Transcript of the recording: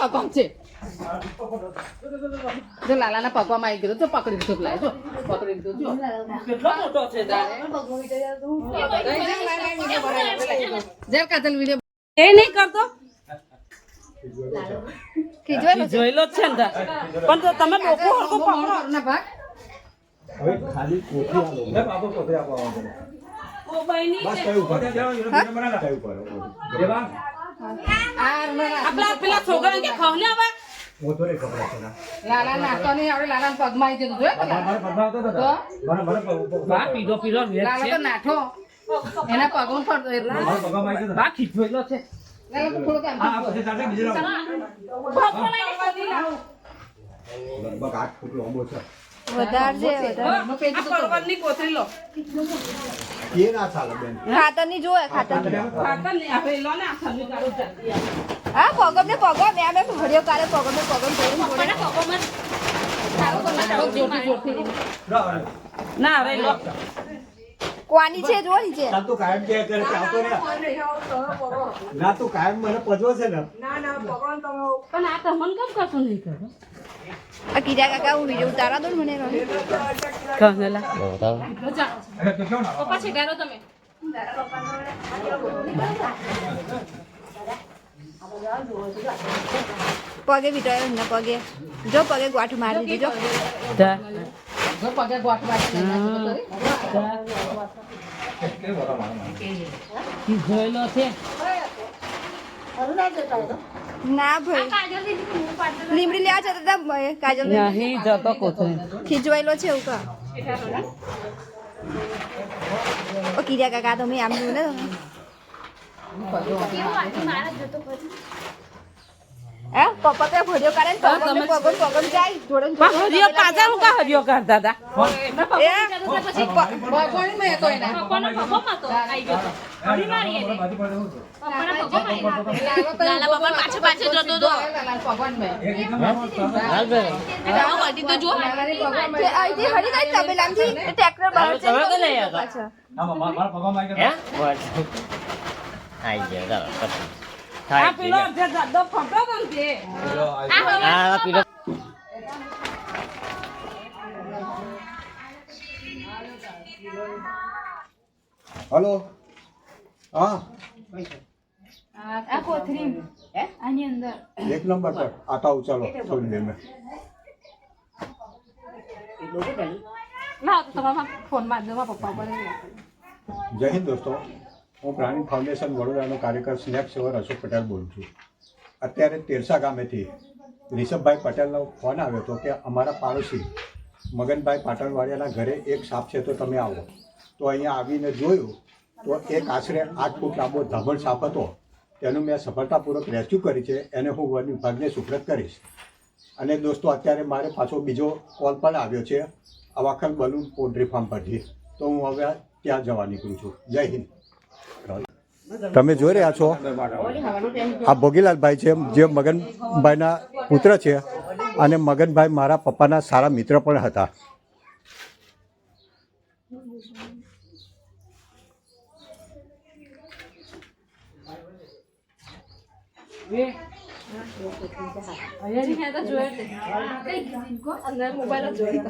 પગમાં છે જો લાલાના પગવામાં આવી ગયો તો પકડી લીધો લાય જો. પકડી લીધો જો. કેટલો મોટો છે? જેલ કાજલ વીડિયો એ નહીં કરતો? જોયેલો છે? ને પણ તો તમે લોકો હરકો પકડો. ના ભાગ. હવે ખાલી કોઠી આલો. કોઠી આપવા વાંધો નહીં. ઓ બહેની બસ કયું ઉપર કયું ઉપર દેવા આ ના- પેલા છોકરા કે છે લાલા નાખતો નહીં આપણે લાલાના પગમાં આવી જતું જોયું બા પીડો પીડો લાલા તો નાઠો. એના પગમાં પડતો બા છે. લાલા. લગભગ આઠ ફૂટ લાંબો વધારે લો. એ ના ચાલે બેન. ખાતરની જોવે ખાતર ખાતર ને હવે લો ને. હા પગમ ને પગમ મેં અમે ઘડિયો કાલે પગમ ને પગમ જોઈને જોડે જોરથી ના હવે લો. કોની છે જો નીચે. ચાલ તું કાયમ કે કરે કે આવતો રે. ના તું કાયમ મને પજવો છે ને. પણ આ તો કેમ કશું નહીં કરો? આ કીધા કાકા હું વીડિયો ઉતારા ને મને એનો. કહનેલા પગે વિટાયો ને પગે જો પગે ગોઠ મારી દીધો જા જો પગે ગોઠ વાળી નહીં નાખી તો ખરી. જોયેલો છે ના ભાઈ. લીમડી લેવા જતા હતા ભાઈ કાજલ નહીં જતો કોથળી ખીચવાયેલો છે એવું કા? ઓ કીધા કાકા તમે આમ ને પપ્પા તો ભર્યો કાઢે પગમ જાય જોડે હરિયો પાછા હું કા હરિયો કરતા હતા ભગવાન મેં તો એના લાલા બાબા પાછળ પાછળ જતો તો ભગવાન મેં લાલાની ભગવાન તે અહીંથી હરી ગઈ તબેલામાંથી ટ્રેક્ટર બહાર છે તો લઈ આવ્યા. પાછા. મારા મારા આવી હે આઈ ગયો થાય આ પીલો હલો હા આ હે. આની અંદર. એક નંબર પર. આટા ઉચાલો છોડી દે મે. ના તો તમારા ફોનમાં દો પપ્પા પર જય હિન્દ દોસ્તો. હું પ્રાણી ફાઉન્ડેશન વડોદરાનો કાર્યકર સ્નેપ સેવર અશોક પટેલ બોલું છું. અત્યારે તેરસા ગામેથી રિષભભાઈ પટેલનો ફોન આવ્યો હતો કે અમારા પાડોશી મગનભાઈ પાટણવાડિયાના ઘરે એક સાપ છે તો તમે આવો. તો અહીંયા આવીને જોયું તો એક આશરે આઠ ફૂટ લાંબો ધામણ સાપ હતો. તેનું મેં સફળતાપૂર્વક રેસ્ક્યુ કરી છે. એને હું વન વિભાગને સુપ્રત કરીશ. અને દોસ્તો, અત્યારે મારે પાછો બીજો કોલ પણ આવ્યો છે. અવાખલ બલૂન પોલ્ટ્રી ફાર્મ પરથી. તો હું હવે ત્યાં જવા નીકળું છું. જય હિન્દ. તમે જોઈ રહ્યા છો? આ ભોગીલાલભાઈ છે, જે મગનભાઈના પુત્ર છે અને મગનભાઈ મારા પપ્પાના સારા મિત્ર પણ હતા. જોયે.